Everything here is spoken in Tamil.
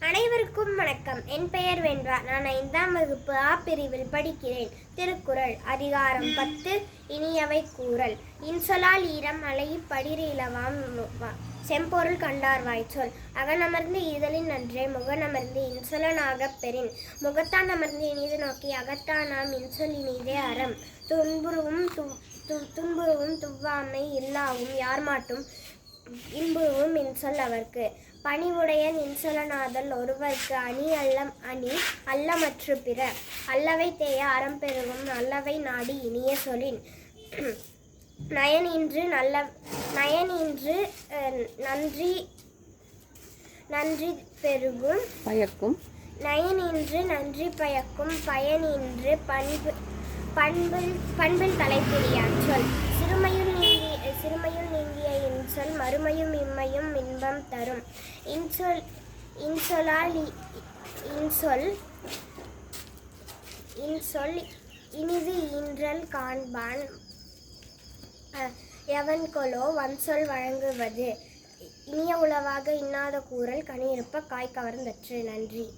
அனைவருக்கும் வணக்கம். என் பெயர் வெண்பா நான் ஐந்தாம் வகுப்பு ஆ பிரிவில் படிக்கிறேன். திருக்குறள் அதிகாரம் பத்து இனியவை கூறல். இன்சொலால் ஈரம் அலையி படிர் இலவாம் செம்பொருள் கண்டார் வாய்ச்சொல். அகனமர்ந்து ஈதலின் நன்றே முகனமர்ந்து இன்சொலனாகப் பெறின். முகத்தான் அமர்ந்து இனிது நோக்கி அகத்தானாம் இன்சொல் இனிதே அறம். துன்புருவும் து- து- துன்புருவும் துவ்வாமை இல்லாவும் யார் மாட்டும் இன்புருவும் இன்சொல் அவர்க்கு. பணிவுடையன் இன்சொலனாதல் ஒருவர்க்கு அணி அல்லம் அணி அல்லமற்று பிற. அல்லவை தேய அறம் பெருகும் நல்லவை நாடி இனிய சொலின் நயன் இன்று நல்ல நயன் அஹ், நன்றி நன்றி பெருகும். பயக்கும். நயனின்று நன்றி பயக்கும். பயனின்று பண்பு பண்பில் பண்பில் தலைப்பிரியான் ஆகிய இன்சொல் மறுமையும் இம்மையும் இன்பம் தரும். இன்சொல் இன்சொலால் இ- இன்சொல் இன்சொல் இனிது ஈன்றல் காண்பான். எவன்கொலோ வன்சொல் வழங்குவது. இனிய உளவாக இன்னாத கூறல் கனியிருப்ப காய் கவர்ந்தற்று. நன்றி.